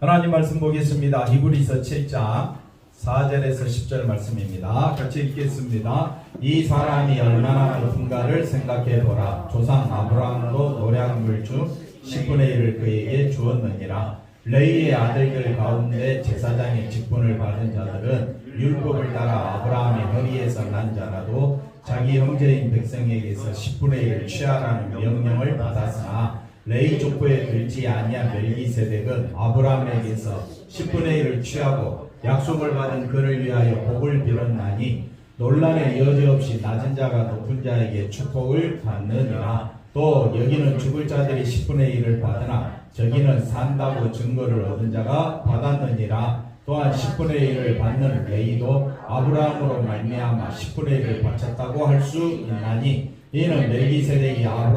하나님 말씀 보겠습니다. 히브리서 7장 4절에서 10절 말씀입니다. 같이 읽겠습니다. 이 사람이 얼마나 높은가를 생각해 보라. 조상 아브라함도 노량물 중 10분의 1을 그에게 주었느니라. 레이의 아들들 가운데 제사장의 직분을 받은 자들은 율법을 따라 아브라함의 허리에서 난 자라도 자기 형제인 백성에게서 10분의 1을 취하라는 명령을 받았으나 레이 족보에 들지 아니한 멜기세덱은 아브라함에게서 10분의 1을 취하고 약속을 받은 그를 위하여 복을 빌었나니 논란의 여지 없이 낮은 자가 높은 자에게 축복을 받느니라. 또 여기는 죽을 자들이 10분의 1을 받으나 저기는 산다고 증거를 얻은 자가 받았느니라. 또한 10분의 1을 받는 레이도 아브라함으로 말미암아 10분의 1을 바쳤다고 할 수 있나니 이는 멜기세덱이 아브라함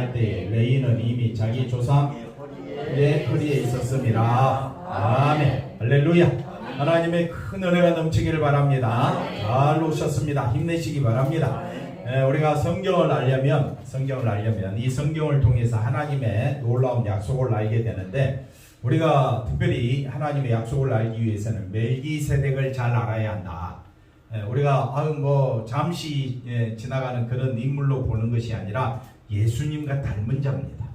을 만날 때에 레이는 이미 자기 조상의 허리에 있었음이라 아멘. 할렐루야. 하나님의 큰 은혜가 넘치기를 바랍니다. 잘 오셨습니다. 힘내시기 바랍니다. 예, 우리가 성경을 알려면 성경을 알려면 이 성경을 통해서 하나님의 놀라운 약속을 알게 되는데 우리가 특별히 하나님의 약속을 알기 위해서는 멜기세덱을 잘 알아야 한다. 예, 우리가 아유 뭐 잠시 예, 지나가는 그런 인물로 보는 것이 아니라 예수님과 닮은 자입니다.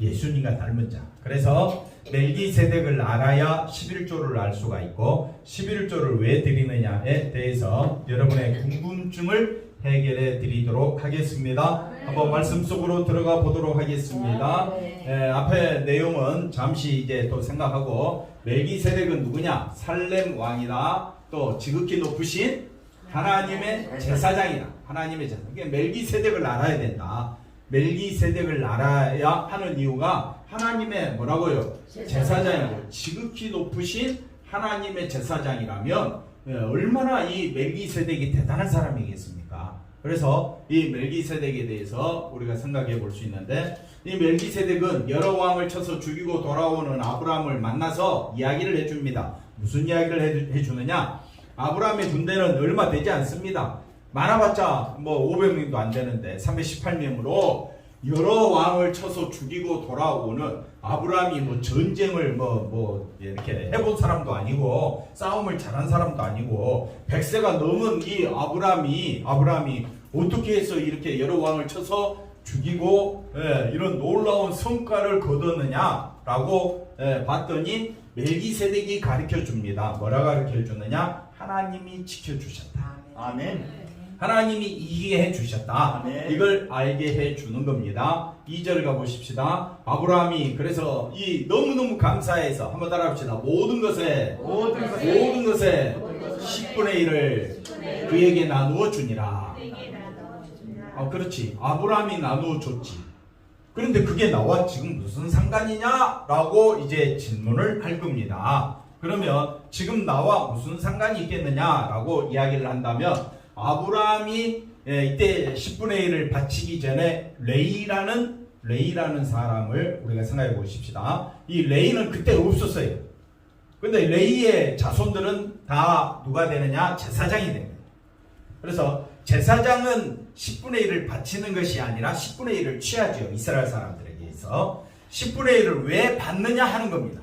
예수님과 닮은 자. 그래서 멜기세덱을 알아야 11조를 알 수가 있고 11조를 왜 드리느냐에 대해서 여러분의 궁금증을 해결해 드리도록 하겠습니다. 한번 말씀 속으로 들어가 보도록 하겠습니다. 에, 앞에 내용은 잠시 이제 또 생각하고 멜기세덱은 누구냐? 살렘 왕이다. 또 지극히 높으신 하나님의 제사장이다. 하나님의 제사. 이게 멜기세덱을 알아야 된다. 멜기세덱을 알아야 하는 이유가 하나님의 뭐라고요? 제사장이고 지극히 높으신 하나님의 제사장이라면 예, 얼마나 이 멜기세덱이 대단한 사람이겠습니까? 그래서 이 멜기세덱에 대해서 우리가 생각해 볼 수 있는데 이 멜기세덱은 여러 왕을 쳐서 죽이고 돌아오는 아브라함을 만나서 이야기를 해줍니다. 무슨 이야기를 해- 해주느냐? 아브라함의 군대는 얼마 되지 않습니다. 많아봤자 뭐 500명도 안 되는데 318명으로 여러 왕을 쳐서 죽이고 돌아오는 아브라함이 뭐 전쟁을 뭐 뭐 이렇게 해본 사람도 아니고 싸움을 잘한 사람도 아니고 백세가 넘은 이 아브라함이 아브라함이 어떻게 해서 이렇게 여러 왕을 쳐서 죽이고 예, 이런 놀라운 성과를 거뒀느냐라고 예, 봤더니 멜기세덱이 가르쳐 줍니다. 뭐라 가르쳐 주느냐? 하나님이 지켜 주셨다. 아멘. 하나님이 이기게 해 주셨다. 아멘. 이걸 알게 해 주는 겁니다. 2절 가 보십시다. 아브라함이 그래서 이 너무너무 감사해서 한번 따라합시다. 모든 것에 모든 것에 모든 것에 10분의 1을 그에게 나누어 주니라. 아, 그렇지. 아브라함이 나누어 줬지. 그런데 그게 나와 지금 무슨 상관이냐라고 이제 질문을 할 겁니다. 그러면 지금 나와 무슨 상관이 있겠느냐라고 이야기를 한다면 아브라함이 예, 이때 10분의 1을 바치기 전에 레이라는 레이라는 사람을 우리가 생각해 보십시다. 이 레이는 그때 없었어요. 근데 레이의 자손들은 다 누가 되느냐? 제사장이 됩니다. 그래서 제사장은 10분의 1을 바치는 것이 아니라 10분의 1을 취하죠. 이스라엘 사람들에게서. 10분의 1을 왜 받느냐 하는 겁니다.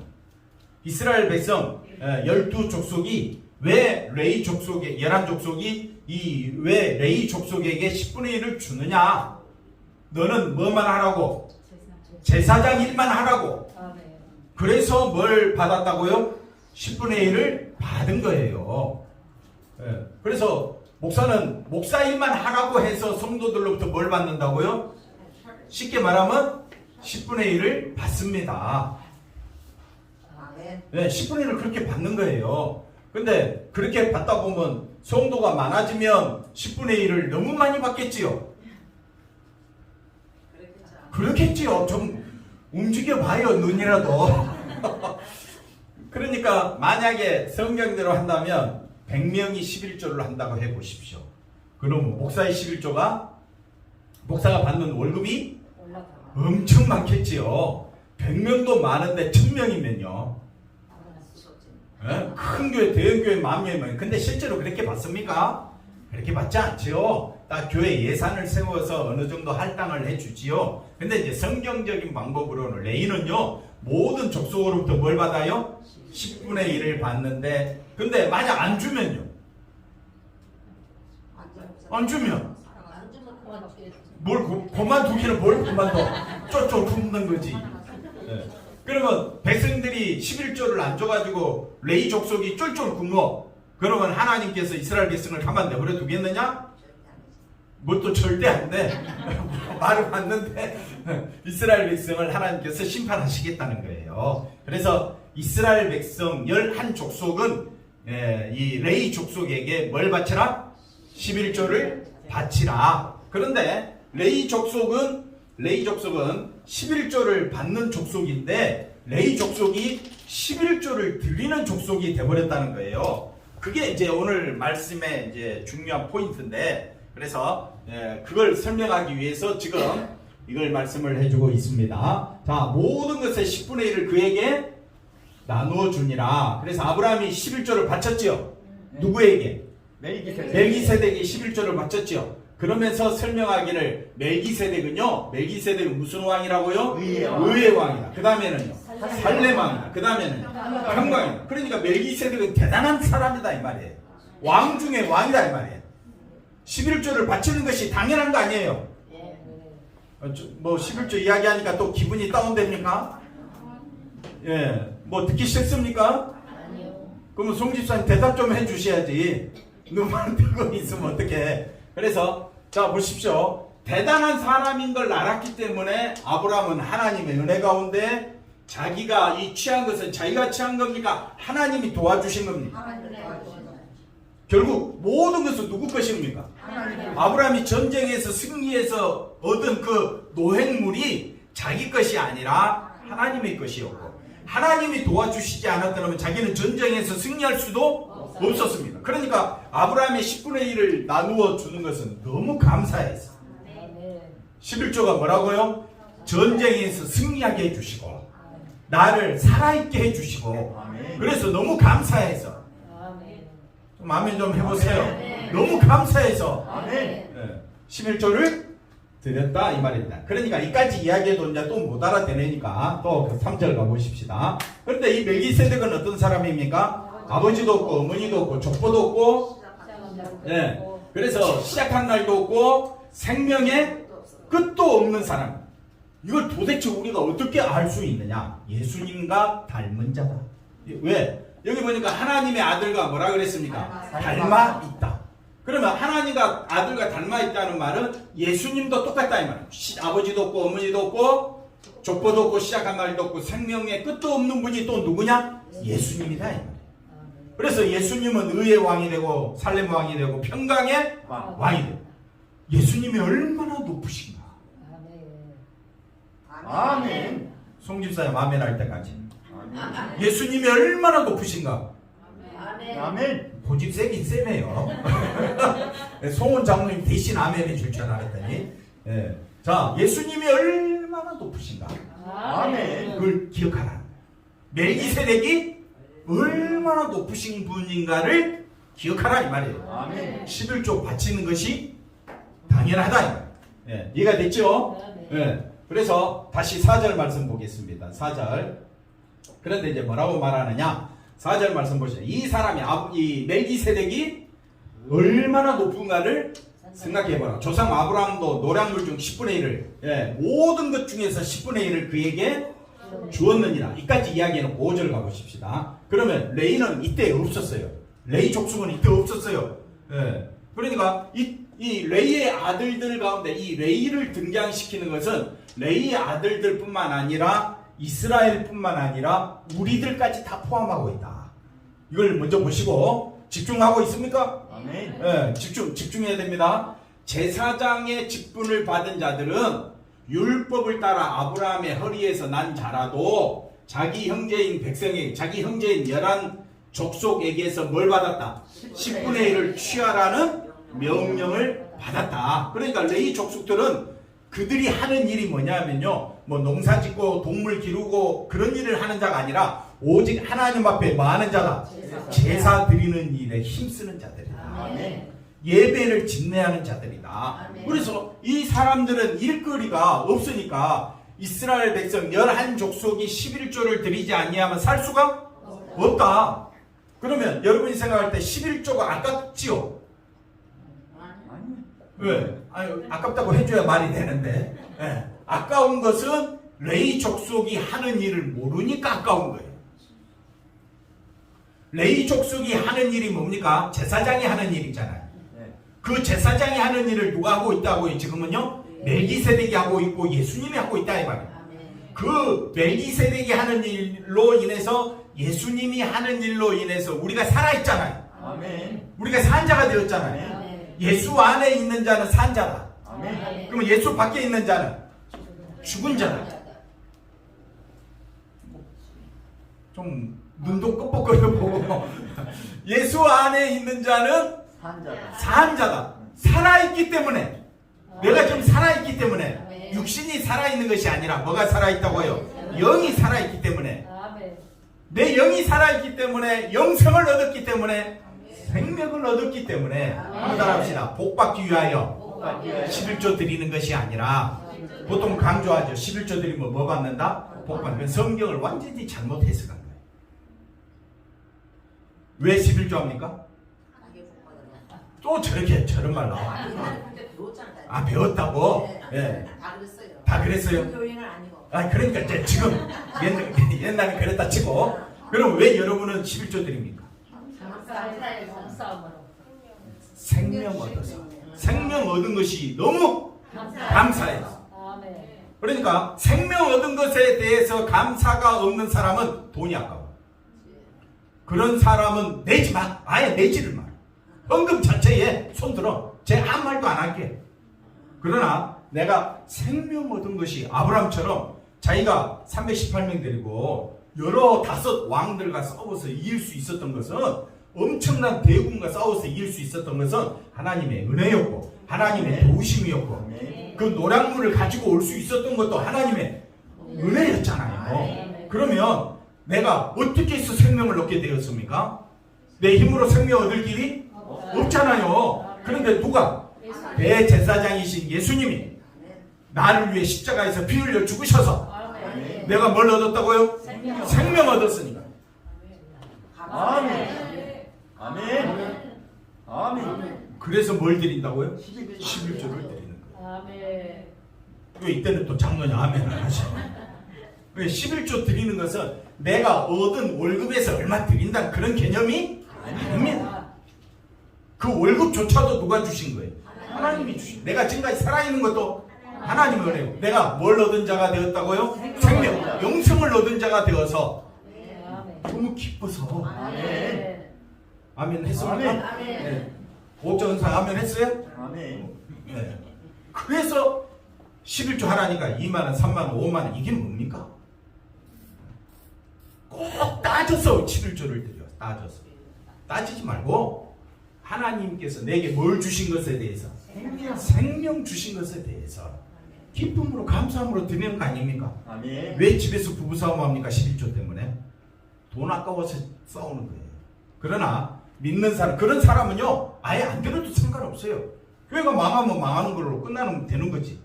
이스라엘 백성 12족속이 왜 레이 족속에 11족속이 이 왜 레이 족속에게 10분의 1을 주느냐? 너는 뭐만 하라고? 제사장 일만 하라고. 그래서 뭘 받았다고요? 10분의 1을 받은 거예요. 예, 그래서 목사는 목사 일만 하라고 해서 성도들로부터 뭘 받는다고요? 쉽게 말하면 10분의 1을 받습니다. 네, 10분의 1을 그렇게 받는 거예요. 근데 그렇게 받다 보면 성도가 많아지면 10분의 1을 너무 많이 받겠지요. 그렇겠지요. 좀 움직여 봐요, 눈이라도. 그러니까 만약에 성경대로 한다면 100명이 11조를 한다고 해 보십시오. 그러면 목사의 11조가 목사가 받는 월급이 엄청 많겠지요. 100명도 많은데 1000명이면요. 예? 큰 교회, 대형 교회 만 명이면 근데 실제로 그렇게 받습니까? 그렇게 받지 않지요. 딱 교회 예산을 세워서 어느 정도 할당을 해주지요. 근데 이제 성경적인 방법으로는 레이는요 모든 족속으로부터 뭘 받아요? 10분의 1을 받는데 근데 만약 안 주면요? 안 주면. 뭘 고, 그만두기는 뭘 그만둬 쫄쫄 굶는 거지 예. 그러면 백성들이 11조를 안 줘가지고 레이 족속이 쫄쫄 굶어 그러면 하나님께서 이스라엘 백성을 가만 내버려 두겠느냐? 뭐 또 절대 안 돼. 말을 맞는데 이스라엘 백성을 하나님께서 심판하시겠다는 거예요. 그래서 이스라엘 백성 11족속은 예, 이 레이 족속에게 뭘 바치라? 11조를 바치라. 그런데 레이 족속은 레이 족속은 11조를 받는 족속인데 레이 족속이 11조를 들리는 족속이 되버렸다는 거예요. 그게 이제 오늘 말씀의 이제 중요한 포인트인데 그래서 예, 그걸 설명하기 위해서 지금 이걸 말씀을 해주고 있습니다. 자 모든 것의 10분의 1을 그에게 나누어 주니라. 그래서 아브라함이 11조를 바쳤지요. 누구에게? 멜기세덱. 멜기세덱이 11조를 바쳤지요. 그러면서 설명하기를 멜기세덱은요. 멜기세덱은 무슨 왕이라고요? 의의 왕. 의의 왕이다. 그 다음에는요. 살렘 왕이다. 그 다음에는요. 평강이다. 그러니까 멜기세덱은 대단한 사람이다 이 말이에요. 왕 중에 왕이다 이 말이에요. 11조를 바치는 것이 당연한 거 아니에요. 예. 어, 저, 뭐 11조 이야기하니까 또 기분이 다운됩니까? 예, 뭐 듣기 싫습니까? 아니요. 그러면 송 집사님 대답 좀 해주셔야지. 눈만 뜨고 있으면 어떡해. 그래서 자 보십시오. 대단한 사람인 걸 알았기 때문에 아브라함은 하나님의 은혜 가운데 자기가 이 취한 것은 자기가 취한 겁니까? 하나님이 도와주신 겁니까? 결국 모든 것은 누구 것입니까? 아브라함이 전쟁에서 승리해서 얻은 그 노획물이 자기 것이 아니라 하나님의 것이었고 하나님이 도와주시지 않았더라면 자기는 전쟁에서 승리할 수도 없었습니다. 그러니까 아브라함의 10분의 1을 나누어 주는 것은 너무 감사해서 네. 11조가 뭐라고요? 전쟁에서 승리하게 해주시고 나를 살아있게 해주시고. 그래서 너무 감사해서. 좀 아멘 좀 해보세요. 너무 감사해서 아멘. 예, 11조를 드렸다 이 말입니다. 그러니까 이까지 이야기해도 이제 또 못 알아듣으니까 또 3절 가보십시다. 그런데 이 멜기세덱은 어떤 사람입니까? 아버지도 없고 어머니도 없고 족보도 없고 예. 그래서 시작한 날도 없고 생명의 끝도 없는 사람. 이걸 도대체 우리가 어떻게 알 수 있느냐? 예수님과 닮은 자다. 왜? 여기 보니까 하나님의 아들과 뭐라 그랬습니까? 닮아 있다. 그러면 하나님과 아들과 닮아 있다는 말은 예수님도 똑같다 이 말이에요. 시- 아버지도 없고 어머니도 없고 족보도 없고 시작한 날도 없고 생명의 끝도 없는 분이 또 누구냐? 예수님이다 이 말이에요. 그래서 예수님은 의의 왕이 되고 살렘 왕이 되고 평강의 왕. 왕이 되고 예수님이 얼마나 높으신가? 아멘. 송집사님 아멘 할 때까지 아멘. 예수님이 얼마나 높으신가? 아멘. 아멘. 고집 세긴 세네요. 송원 장로님 대신 아멘 해줄 줄 알았더니 예. 자 예수님이 얼마나 높으신가? 아멘. 그걸 기억하라. 멜기세덱이 얼마나 높으신 분인가를 기억하라 이 말이에요. 아멘. 11조 바치는 것이 당연하다. 예, 이해가 됐죠? 예. 그래서 다시 4절 말씀 보겠습니다. 4절. 그런데 이제 뭐라고 말하느냐? 4절 말씀 보시죠. 이 사람이 아, 이 멜기세덱이 얼마나 높은가를 생각해봐라. 조상 아브라함도 노량물 중 10분의 1을 예, 모든 것 중에서 10분의 1을 그에게 주었느니라. 이까지 이야기는 5절 가보십시다. 그러면 레이는 이때 없었어요. 레이 족속은 이때 없었어요. 예. 그러니까 이, 이 레이의 아들들 가운데 이 레이를 등장시키는 것은 레이의 아들들뿐만 아니라 이스라엘뿐만 아니라 우리들까지 다 포함하고 있다. 이걸 먼저 보시고 집중하고 있습니까? 아멘. 예, 집중, 집중해야 됩니다. 제사장의 직분을 받은 자들은 율법을 따라 아브라함의 허리에서 난 자라도 자기 형제인 백성에게, 자기 형제인 열한 족속에게서 뭘 받았다? 10분의 1을 취하라는 명령을 받았다. 그러니까 레이 족속들은 그들이 하는 일이 뭐냐면요. 뭐 농사 짓고 동물 기르고 그런 일을 하는 자가 아니라 오직 하나님 앞에 뭐 하는 자다? 제사 드리는 일에 힘쓰는 자들이다. 예배를 집례하는 자들이다. 그래서 이 사람들은 일거리가 없으니까 이스라엘 백성 열한 족속이 11조를 드리지 아니하면 살 수가 없다. 그러면 여러분이 생각할 때 11조가 아깝지요? 아니. 왜? 아니, 아깝다고 해줘야 말이 되는데. 예. 아까운 것은 레이 족속이 하는 일을 모르니까 아까운 거예요. 레이 족속이 하는 일이 뭡니까? 제사장이 하는 일이잖아요. 네. 그 제사장이 하는 일을 누가 하고 있다고요? 지금은요? 멜기세덱이 하고 있고 예수님이 하고 있다 이 말이에요. 그 멜기세덱이 하는 일로 인해서 예수님이 하는 일로 인해서 우리가 살아 있잖아요. 아멘. 우리가 산자가 되었잖아요. 아멘. 예수 안에 있는 자는 산자다. 아멘. 그러면 예수 밖에 있는 자는 죽은 자다. 좀 눈도 끄뻑거려 보고 예수 안에 있는 자는 산자다. 산 자다. 살아있기 때문에 내가 지금 살아있기 때문에 아멘. 육신이 살아있는 것이 아니라 뭐가 살아있다고요? 영이 살아있기 때문에 아멘. 내 영이 살아있기 때문에 영생을 얻었기 때문에 생명을 얻었기 때문에 한번 따라합시다. 복받기 위하여 복받기 위하여 11조 드리는 것이 아니라 보통 강조하죠. 11조 드리면 뭐 받는다? 복 받는. 성경을 완전히 잘못 해석한 거예요. 왜 11조 합니까? 또 저렇게 저런 말 나와. 아 배웠다고? 예. 다 그랬어요. 다 그랬어요? 아니고. 아 그러니까 이제 지금 옛날, 옛날에 그랬다 치고 그럼 왜 여러분은 11조 드립니까? 감사함으로. 생명 얻어서 생명 얻은 것이 너무 감사해요. 아멘. 그러니까 생명 얻은 것에 대해서 감사가 없는 사람은 돈이 아까워. 그런 사람은 내지 마. 아예 내지를 마. 헌금 자체에 손들어. 제 아무 말도 안 할게. 그러나 내가 생명 얻은 것이 아브람처럼 자기가 318명 데리고 여러 다섯 왕들과 싸워서 이길 수 있었던 것은 엄청난 대군과 싸워서 이길 수 있었던 것은 하나님의 은혜였고 하나님의 도우심이었고. 그 노량물을 가지고 올 수 있었던 것도 하나님의 은혜였잖아요. 그러면 내가 어떻게 해서 생명을 얻게 되었습니까? 내 힘으로 생명 얻을 길이 없잖아요. 그런데 누가 대제사장이신 예수님이 나를 위해 십자가에서 피 흘려 죽으셔서. 내가 뭘 얻었다고요? 생명. 생명 얻었으니까. 아멘. 아멘. 아멘. 그래서 뭘 드린다고요? 11조. 11조를 드리는 거예요. 아멘. 왜 이때는 또 장로님 아멘을 하셔. 왜 11조 드리는 것은 내가 얻은 월급에서 얼마 드린다는 그런 개념이 아닙니다. 그 월급조차도 누가 주신 거예요? 하나님이 주신. 내가 지금까지 살아있는 것도 하나님의 은혜요. 내가 뭘 얻은 자가 되었다고요? 생명, 영생을 얻은 자가 되어서. 너무 기뻐서 아멘. 아멘 했습니까? 아멘. 아멘. 네. 아멘 했어요? 아멘. 네. 그래서 11조 하라니까 2만원, 3만원, 5만원 이게 뭡니까? 꼭 따져서 11조를 드려. 따져서. 따지지 말고 하나님께서 내게 뭘 주신 것에 대해서 생명 주신 것에 대해서 기쁨으로 감사함으로 드리는 거 아닙니까? 아멘. 왜 집에서 부부싸움 합니까? 11조 때문에. 돈 아까워서 싸우는 거예요. 그러나 믿는 사람, 그런 사람은요, 아예 안 들어도 상관없어요. 교회가 망하면 망하는 걸로 끝나는 되는 거지.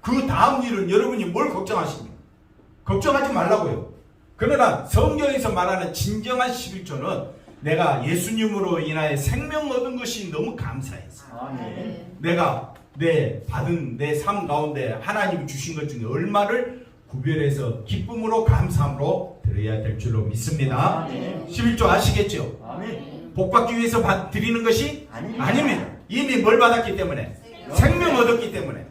그 다음 일은 여러분이 뭘 걱정하십니까? 걱정하지 말라고요. 그러나 성경에서 말하는 진정한 11조는 내가 예수님으로 인하여 생명 얻은 것이 너무 감사해서 아멘. 내가 내 받은 내 삶 가운데 하나님이 주신 것 중에 얼마를 구별해서 기쁨으로 감사함으로 드려야 될 줄로 믿습니다. 아멘. 11조 아시겠죠? 아멘. 복 받기 위해서 받, 드리는 것이 아닙니다. 아닙니다. 이미 뭘 받았기 때문에 생명 얻었기 때문에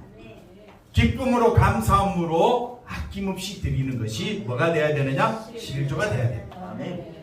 기쁨으로 감사함으로 아낌없이 드리는 것이 뭐가 돼야 되느냐? 11조가 돼야 돼요. 아멘.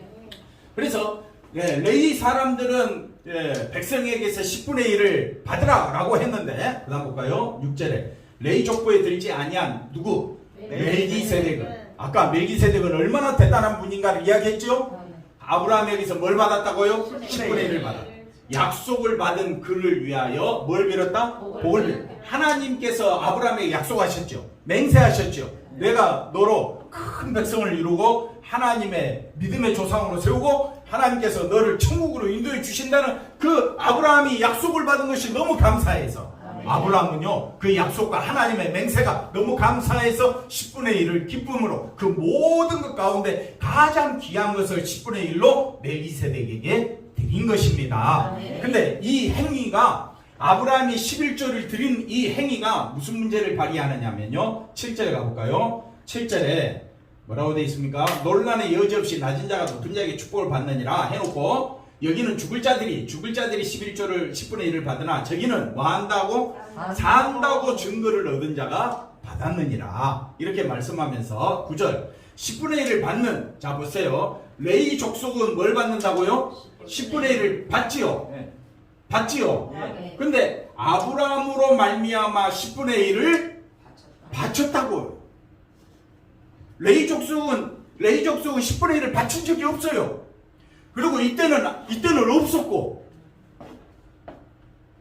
그래서 예, 레위 사람들은 예, 백성에게서 10분의 1을 받으라라고 했는데 그다음 볼까요? 6절에 레위 족보에 들지 아니한 누구? 멜기세덱은 아까 멜기세덱은 얼마나 대단한 분인가를 이야기했죠? 아브라함에게서 뭘 받았다고요? 10분의 1을 받았다. 약속을 받은 그를 위하여 뭘 빌었다? 복을 빌. 하나님께서 아브라함에게 약속하셨죠. 맹세하셨죠. 내가 너로 큰 백성을 이루고 하나님의 믿음의 조상으로 세우고 하나님께서 너를 천국으로 인도해 주신다는 그 아브라함이 약속을 받은 것이 너무 감사해서 아브라함은요 그 약속과 하나님의 맹세가 너무 감사해서 10분의 1을 기쁨으로 그 모든 것 가운데 가장 귀한 것을 10분의 1로 멜기세덱에게 드린 것입니다. 근데 이 행위가 아브라함이 11조를 드린 이 행위가 무슨 문제를 발휘하느냐면요 7절에 가볼까요? 7절에 뭐라고 되어 있습니까? 논란의 여지 없이 낮은 자가 높은 자에게 축복을 받느니라 해놓고 여기는 죽을 자들이 죽을 자들이 11조를 10분의 1을 받으나 저기는 뭐 한다고? 산다고 증거를 얻은 자가 받았느니라 이렇게 말씀하면서 9절 10분의 1을 받는 자 보세요 레이 족속은 뭘 받는다고요? 10분의 1을 받지요 네. 받지요 아멘. 근데 아브라함으로 말미암아 10분의 1을 바쳤다고요 레이 족속은 레이 족속은 10분의 1을 바친 적이 없어요 그리고 이때는 이때는 없었고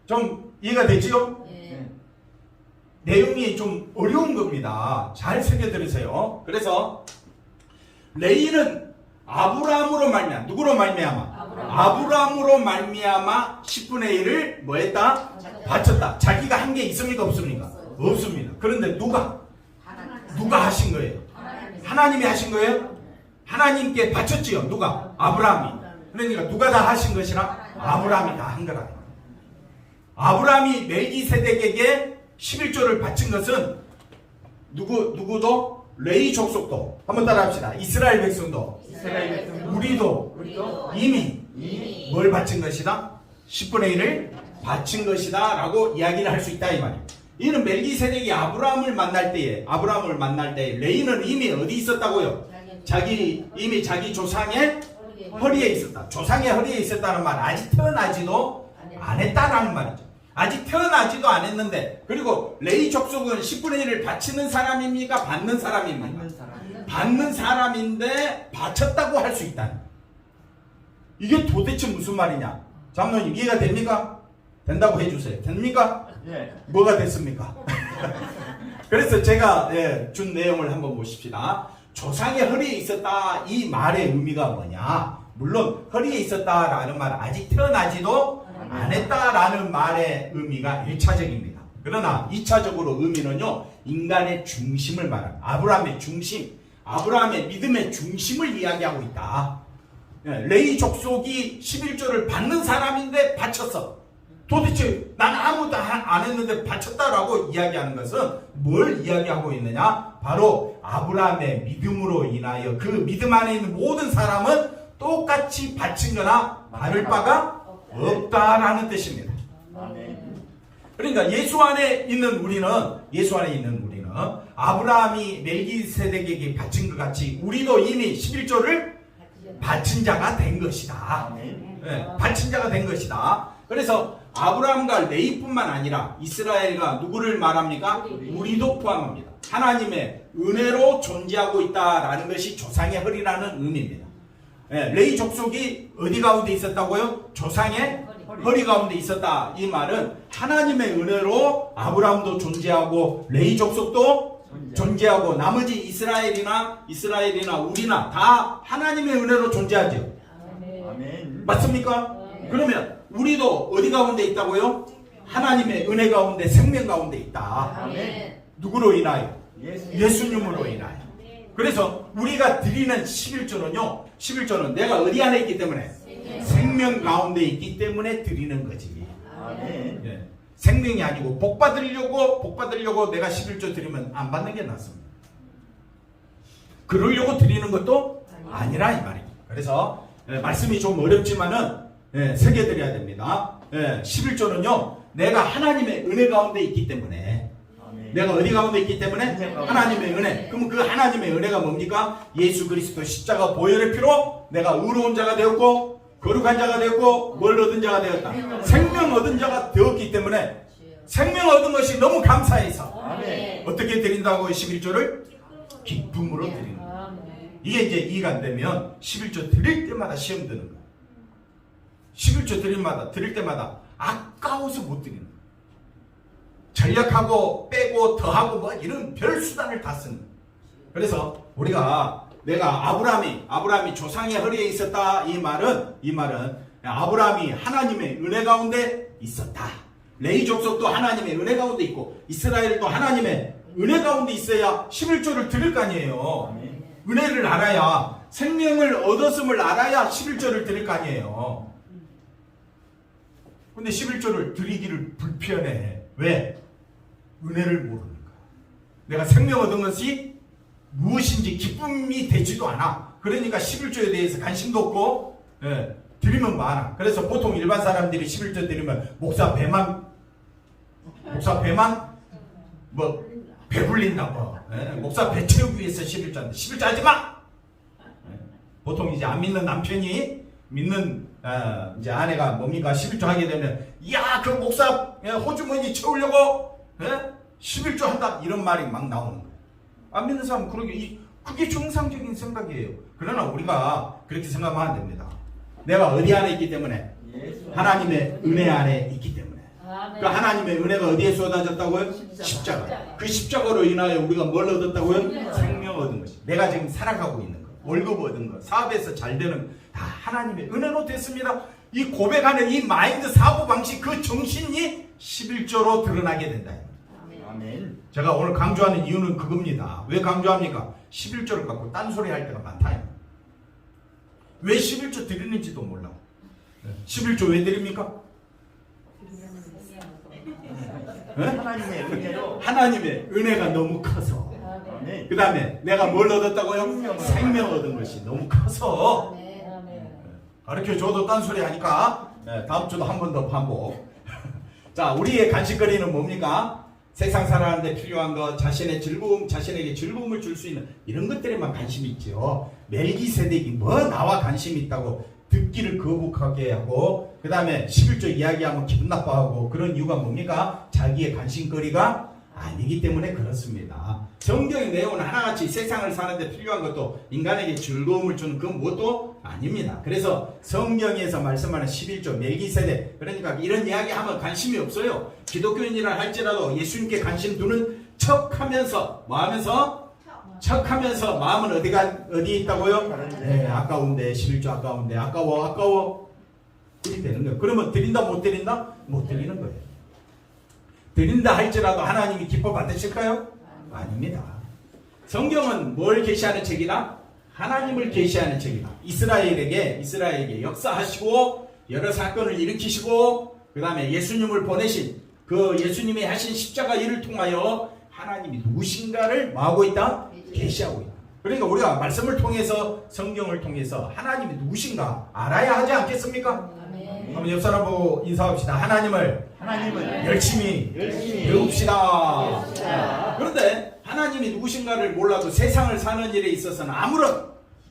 좀 이해가 되지요? 예. 내용이 좀 어려운 겁니다. 잘 새겨 들으세요. 그래서 레이는 아브라함으로 말미암아 누구로 말미암아 아브라함. 아브라함으로 말미암아 10분의 1을 뭐 했다? 바쳤다. 자기가 한 게 있습니까 없습니까? 없습니다. 그런데 누가 누가 하신 거예요? 하나님. 하나님이 하신 거예요? 하나님께 바쳤지요. 누가? 아브라함이. 그러니까 누가 다 하신 것이라 아브라함이 다 한 거라. 아브라함이 멜기세덱에게 11조를 바친 것은 누구 누구도 레이 족속도 한번 따라합시다. 이스라엘 백성도 이스라엘 백성도 우리도 우리도 이미 이미 뭘 바친 것이다? 10분의 1을 바친 것이다 라고 이야기를 할 수 있다 이 말이에요. 이는 멜기세덱이 아브라함을 만날 때에 아브라함을 만날 때에 레이는 이미 어디 있었다고요? 자기 이미 자기 조상의 허리에 있었다. 조상의 허리에 있었다는 말 아직 태어나지도 안 했다라는 말이죠. 아직 태어나지도 안 했는데 그리고 레이 족속은 10분의 1을 바치는 사람입니까? 받는 사람입니까? 받는 사람 받는 사람인데 바쳤다고 할 수 있다. 이게 도대체 무슨 말이냐? 장로님 이해가 됩니까? 된다고 해주세요. 됩니까? 예 뭐가 됐습니까? 그래서 제가 예, 준 내용을 한번 보십시다. 조상의 허리에 있었다 이 말의 의미가 뭐냐? 물론 허리에 있었다라는 말 아직 태어나지도 안 했다라는 말의 의미가 1차적입니다. 그러나 2차적으로 의미는요, 인간의 중심을 말합니다. 아브라함의 중심, 아브라함의 믿음의 중심을 이야기하고 있다. 예, 레이 족속이 11조를 받는 사람인데 바쳤어. 도대체 난 아무도 안- 안 했는데 바쳤다라고 이야기하는 것은 뭘 이야기하고 있느냐? 바로 아브라함의 믿음으로 인하여 그 믿음 안에 있는 모든 사람은 똑같이 바친 거나 다를 바가 없다라는 뜻입니다. 그러니까 예수 안에 있는 우리는 예수 안에 있는 우리는 아브라함이 멜기세덱에게 바친 것 같이 우리도 이미 11조를 바친 자가 된 것이다. 예, 바친 자가 된 것이다. 그래서 아브라함과 레이뿐만 아니라 이스라엘과 누구를 말합니까? 우리. 우리도 포함합니다. 하나님의 은혜로 존재하고 있다라는 것이 조상의 허리라는 의미입니다. 예, 레이 족속이 어디 가운데 있었다고요? 조상의 허리. 가운데 있었다. 이 말은 하나님의 은혜로 아브라함도 존재하고 레이 족속도 존재하고 나머지 이스라엘이나 이스라엘이나 우리나 다 하나님의 은혜로 존재하죠. 아멘. 아멘 맞습니까? 네. 그러면 우리도 어디 가운데 있다고요? 하나님의 은혜 가운데 생명 가운데 있다. 아멘. 누구로 인하여? 예수 예수님으로 인하여. 그래서 우리가 드리는 11조는요. 11조는 내가 어디 안에 있기 때문에 생명 가운데 있기 때문에 드리는 거지. 아멘 예. 생명이 아니고 복 받으려고 복 받으려고 내가 11조 드리면 안 받는 게 낫습니다. 그러려고 드리는 것도 아니라 이 말이에요. 그래서 예, 말씀이 좀 어렵지만은 예, 새겨드려야 됩니다. 예, 11조는요. 내가 하나님의 은혜 가운데 있기 때문에 아멘 내가 어디 가운데 있기 때문에. 하나님의 은혜. 그러면 그 하나님의 은혜가 뭡니까? 예수 그리스도 십자가 보혈의 피로 내가 의로운 자가 되었고 거룩한 자가 되었고 뭘 얻은 자가 되었다. 생명 얻은 자가 되었기 때문에 생명 얻은 것이 너무 감사해서 아멘. 어떻게 드린다고 11조를 기쁨으로 드리는 거예요. 이게 이제 이해가 안 되면 11조 드릴 때마다 시험 드는 거예요. 11조 드릴 마다 드릴 때마다 아까워서 못 드리는 거예요. 전략하고 빼고 더하고 뭐 이런 별 수단을 다 쓰는 거예요. 그래서 우리가 내가 아브라함이 아브라함이 조상의 허리에 있었다 이 말은 이 말은 아브라함이 하나님의 은혜 가운데 있었다. 레이 족속도 하나님의 은혜 가운데 있고 이스라엘도 하나님의 은혜 가운데 있어야 11조를 드릴 거 아니에요. 은혜를 알아야 생명을 얻었음을 알아야 11조를 드릴 거 아니에요. 근데 11조를 드리기를 불편해. 왜? 은혜를 모르니까. 내가 생명 얻은 것이 무엇인지 기쁨이 되지도 않아. 그러니까 11조에 대해서 관심도 없고, 예, 드리면 많아. 그래서 보통 일반 사람들이 11조 드리면 목사 배만, 목사 배만, 뭐, 배불린다고. 예, 목사 배 채우기 위해서 11조인데, 11조 하지 마! 예, 보통 이제 안 믿는 남편이 믿는 어, 이제 아내가 뭡니까 11조 하게 되면 야 그 목사 예, 호주머니 채우려고 예? 11조 한다 이런 말이 막 나오는 거예요. 안 믿는 사람 그러게 이 그게 정상적인 생각이에요. 그러나 우리가 그렇게 생각하면 안 됩니다. 내가 어디 안에 있기 때문에. 하나님의 은혜 안에 있기 때문에. 그 하나님의 은혜가 어디에 쏟아졌다고요? 십자가. 그 십자가로 인하여 우리가 뭘 얻었다고요? 생명. 얻은 것이. 내가 지금 살아가고 있는 거, 월급 얻은 거, 사업에서 잘 되는 다 하나님의 은혜로 됐습니다. 이 고백하는 이 마인드 사고 방식 그 정신이 11조로 드러나게 된다. 아멘. 제가 오늘 강조하는 이유는 그겁니다. 왜 강조합니까? 11조를 갖고 딴소리 할 때가 많다. 왜 11조 드리는지도 몰라. 11조 왜 드립니까? 예? 하나님의 은혜로. 하나님의 은혜가 너무 커서. 그 다음에 내가 뭘 얻었다고요? 생명 얻은 것이 너무 커서. 가르쳐 줘도 딴소리 하니까 예, 다음 주도 한 번 더 반복. 자, 우리의 간식거리는 뭡니까? 세상 살아가는데 필요한 것, 자신의 즐거움, 자신에게 즐거움을 줄 수 있는 이런 것들에만 관심이 있죠. 멜기세덱이 뭐 나와 관심이 있다고 듣기를 거북하게 하고 그 다음에 11조 이야기하면 기분 나빠하고 그런 이유가 뭡니까? 자기의 관심거리가 아니기 때문에 그렇습니다. 성경의 내용은 하나같이 세상을 사는데 필요한 것도 인간에게 즐거움을 주는 그 무엇도 아닙니다. 그래서 성경에서 말씀하는 11조 멜기세덱 그러니까 이런 이야기 하면 관심이 없어요. 기독교인이라 할지라도 예수님께 관심 두는 척하면서 뭐하면서 척하면서 마음은 어디가 어디 있다고요? 네, 아까운데 11조 아까운데 아까워 아까워 그리 되는 거예요. 그러면 드린다 못 드린다 못 드리는 거예요. 드린다 할지라도 하나님이 기뻐 받으실까요? 아닙니다. 성경은 뭘 계시하는 책이다? 하나님을 계시하는 책이다. 이스라엘에게 이스라엘에게 역사하시고 여러 사건을 일으키시고 그 다음에 예수님을 보내신 그 예수님이 하신 십자가 일을 통하여 하나님이 누구신가를 뭐하고 있다? 계시하고 있다. 그러니까 우리가 말씀을 통해서 성경을 통해서 하나님이 누구신가 알아야 하지 않겠습니까? 한번 옆 사람 보고 인사합시다. 하나님을 하나님을 열심히 열심히 배웁시다. 배웁시다. 그런데 하나님이 누구신가를 몰라도 세상을 사는 일에 있어서는 아무런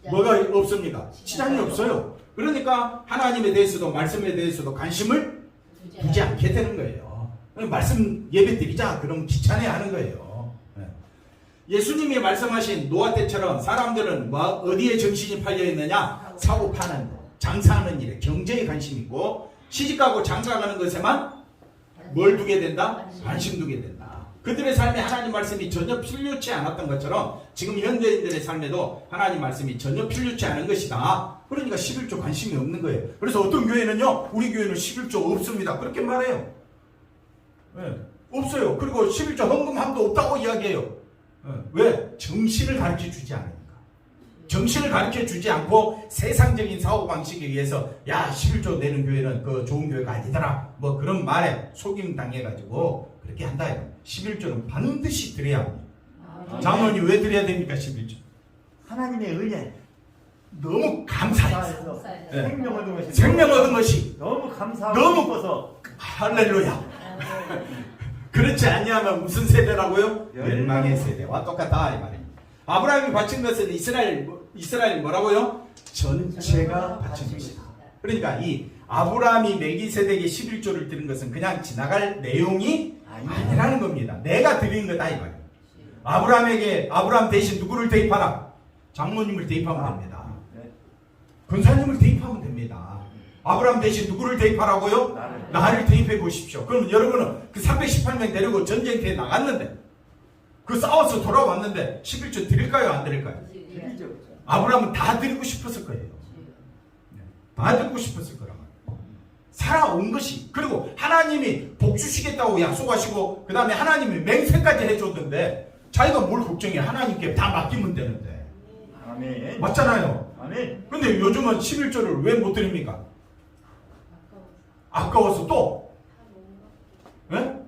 뭐가 없습니까? 지장이 없어요. 그러니까 하나님에 대해서도 말씀에 대해서도 관심을 두지 않게 되는 거예요. 말씀 예배 드리자 그럼 귀찮아 하는 거예요. 네. 예수님이 말씀하신 노아 때처럼 사람들은 뭐 어디에 정신이 팔려 있느냐? 사고 파는 거, 장사하는 일에 경제에 관심 있고 시집가고 장가가는 것에만 뭘 두게 된다? 관심 두게 된다. 그들의 삶에 하나님 말씀이 전혀 필요치 않았던 것처럼 지금 현대인들의 삶에도 하나님 말씀이 전혀 필요치 않은 것이다. 그러니까 11조 관심이 없는 거예요. 그래서 어떤 교회는요, 우리 교회는 11조 없습니다. 그렇게 말해요. 예, 없어요. 그리고 11조 헌금함도 없다고 이야기해요. 예, 왜? 정신을 가르쳐 주지 않으니까. 정신을 가르쳐 주지 않고 세상적인 사고 방식에 의해서 야 11조 내는 교회는 그 좋은 교회가 아니더라 뭐 그런 말에 속임 당해가지고 그렇게 한다 11조는 반드시 드려야 합니다 아멘. 장로님 왜 드려야 됩니까 11조 하나님의 은혜. 너무 감사해서. 네. 생명 얻은 것이 생명 얻은 것이 너무 감사하고 너무- 기뻐서 할렐루야 아멘. 그렇지 않냐면 무슨 세대라고요? 열- 멸망의 세대와 똑같다 이 말입니다 아브라함이 바친 것은 이스라엘 이스라엘 뭐라고요? 전체가 바친 것이다 그러니까 이 아브라함이 멜기세덱의 11조를 드린 것은 그냥 지나갈 내용이 아니라는 겁니다. 내가 거다 이 말이에요. 아브라함에게 아브라함 대신 누구를 대입하라? 장모님을 대입하면 됩니다. 네. 근사님을 대입하면 됩니다. 아브라함 대신 누구를 대입하라고요? 나를 대입해 보십시오. 그럼 여러분은 그 318명 데리고 전쟁터에 나갔는데 그 싸워서 돌아왔는데 11조 드릴까요? 안 드릴까요? 드리죠. 아브라함은 다 드리고 싶었을 거예요. 다 듣고 싶었을 거란 말이에요. 살아온 것이 그리고 하나님이 복 주시겠다고 약속하시고 그 다음에 하나님이 맹세까지 해줬는데 자기가 뭘 걱정해 하나님께 다 맡기면 되는데 아멘. 맞잖아요 아멘. 근데 요즘은 11조를 왜 못 드립니까? 아까워서 또 예?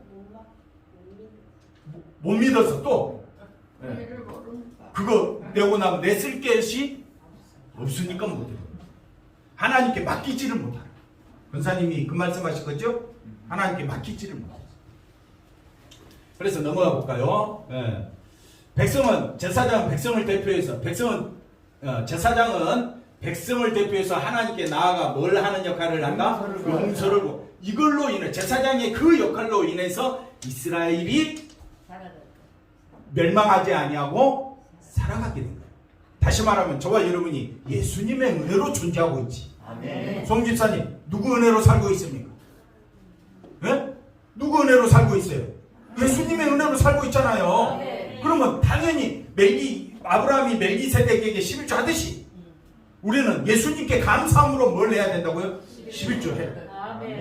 못 믿어서 또 예. 그거 내고 나면 냈을 것이 없으니까 못 드려요 하나님께 맡기지를 못하는 권사님이 그 말씀하신 거죠? 하나님께 맡기지를 못해요 그래서 넘어가 볼까요? 예. 백성은 제사장 백성을 대표해서 백성은 어, 제사장은 백성을 대표해서 하나님께 나아가 뭘 하는 역할을 한다? 용서를 고 이걸로 인해 제사장의 그 역할로 인해서 이스라엘이 멸망하지 아니하고 살아가게 된 거예요. 다시 말하면 저와 여러분이 예수님의 은혜로 존재하고 있지. 아멘. 송 집사님 누구 은혜로 살고 있습니까? 예? 누구 은혜로 살고 있어요? 예수님의 은혜로 살고 있잖아요. 그러면 당연히 멜기 아브라함이 멜기세덱에게 11조 하듯이 우리는 예수님께 감사함으로 뭘 해야 된다고요? 11조 해요.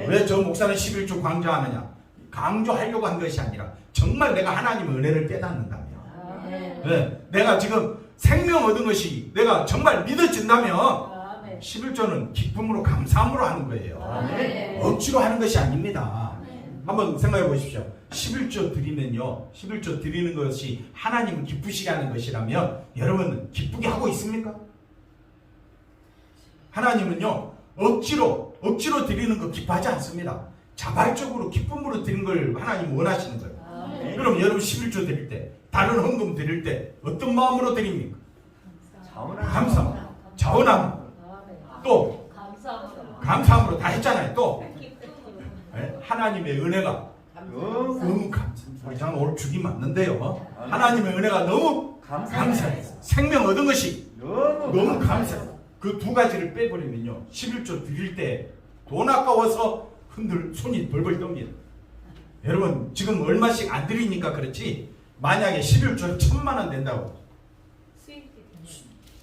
왜 저 목사는 11조 강조하느냐? 강조하려고 한 것이 아니라 정말 내가 하나님의 은혜를 깨닫는다 면 네, 내가 지금 생명 얻은 것이 내가 정말 믿어진다면 11조는 기쁨으로 감사함으로 하는 거예요. 아멘. 억지로 하는 것이 아닙니다. 한번 생각해 보십시오. 11조 드리면요. 11조 드리는 것이 하나님을 기쁘시게 하는 것이라면 여러분은 기쁘게 하고 있습니까? 하나님은요. 억지로 억지로 드리는 거 기뻐하지 않습니다. 자발적으로 기쁨으로 드리는 걸 하나님 원하시는 거예요. 그럼 여러분 11조 드릴 때 다른 헌금 드릴 때 어떤 마음으로 드립니까? 감사, 자원함, 또 감사함으로 다 했잖아요. 또 예? 하나님의 은혜가 너무 감사. 우리 장 오늘 죽이 맞는데요. 하나님의 은혜가 너무 감사해요. 생명 얻은 것이 너무 너무 감사해요. 그 두 가지를 빼버리면요. 11조 드릴 때 돈 아까워서 흔들 손이 벌벌 떠니다. 여러분 지금 얼마씩 안 드리니까 그렇지 만약에 11조 천만 원 된다고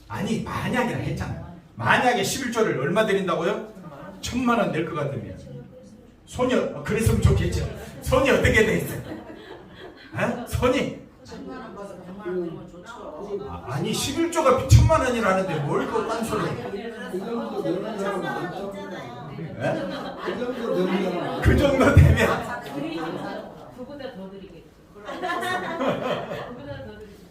아니 만약이라 했잖아요. 만약에 11조를 얼마 드린다고요? 천만 원낼것 같으면 손이 어, 그랬으면 좋겠죠. 손이 어떻게 돼 있어? 어? 손이 아, 아니 11조가 천만 원이라는데 뭘또 딴 소리? 그? 예? 그 정도 사람 그 정도 되면 그보다 더 드리겠죠. 그보다 더 드리겠죠.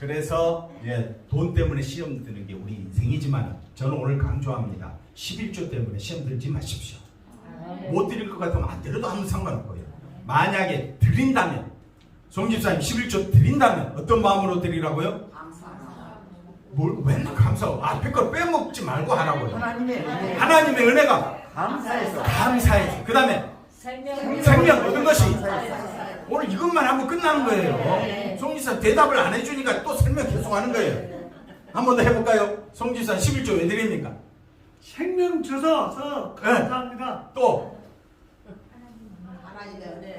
그래서 예, 돈 때문에 시험 드는 게 우리 인생이지만 저는 오늘 강조합니다. 11조 때문에 시험 들지 마십시오. 못 드릴 것 같으면 안 드려도 아무 상관없고요. 만약에 드린다면 송집사님 11조 드린다면 어떤 마음으로 드리라고요? 뭘 맨날 감사하고 앞에 걸 빼먹지 말고 하라고요. 하나님의 은혜 하나님의 은혜가 감사해서 감사해서 그 다음에 생명 생명 얻은 것이 감사해서 오늘 이것만 하면 끝나는 거예요. 송지사 대답을 안 해주니까 또 설명 계속 하는 거예요. 한 번 더 해볼까요? 송지사 11조 왜 드립니까? 생명 주셔서 네. 감사합니다. 또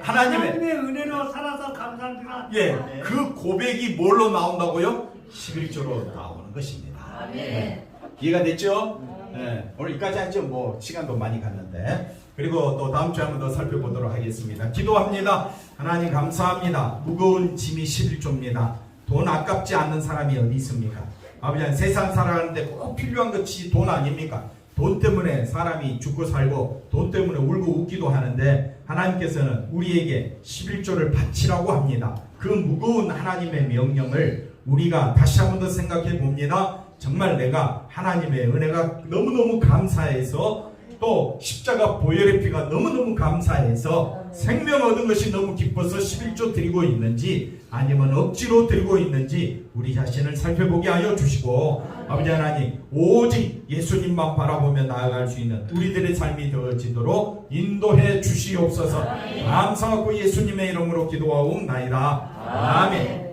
하나님의 하나님의 은혜로 살아서 감사합니다. 예, 그 고백이 뭘로 나온다고요? 11조로 나오는 것입니다. 네. 이해가 됐죠? 네, 오늘 여기까지 하죠. 뭐 시간도 많이 갔는데 그리고 또 다음 주에 한 번 더 살펴보도록 하겠습니다. 기도합니다. 하나님 감사합니다. 무거운 짐이 11조입니다. 돈 아깝지 않는 사람이 어디 있습니까? 아버지 세상 살아가는데 꼭 필요한 것이 돈 아닙니까? 돈 때문에 사람이 죽고 살고 돈 때문에 울고 웃기도 하는데 하나님께서는 우리에게 11조를 바치라고 합니다. 그 무거운 하나님의 명령을 우리가 다시 한 번 더 생각해 봅니다. 정말 내가 하나님의 은혜가 너무너무 감사해서 또 십자가 보혈의 피가 너무너무 감사해서 생명 얻은 것이 너무 기뻐서 11조 드리고 있는지 아니면 억지로 드리고 있는지 우리 자신을 살펴보게 하여 주시고 아버지 하나님 오직 예수님만 바라보며 나아갈 수 있는 우리들의 삶이 되어지도록 인도해 주시옵소서. 감사하고 예수님의 이름으로 기도하옵나이다. 아멘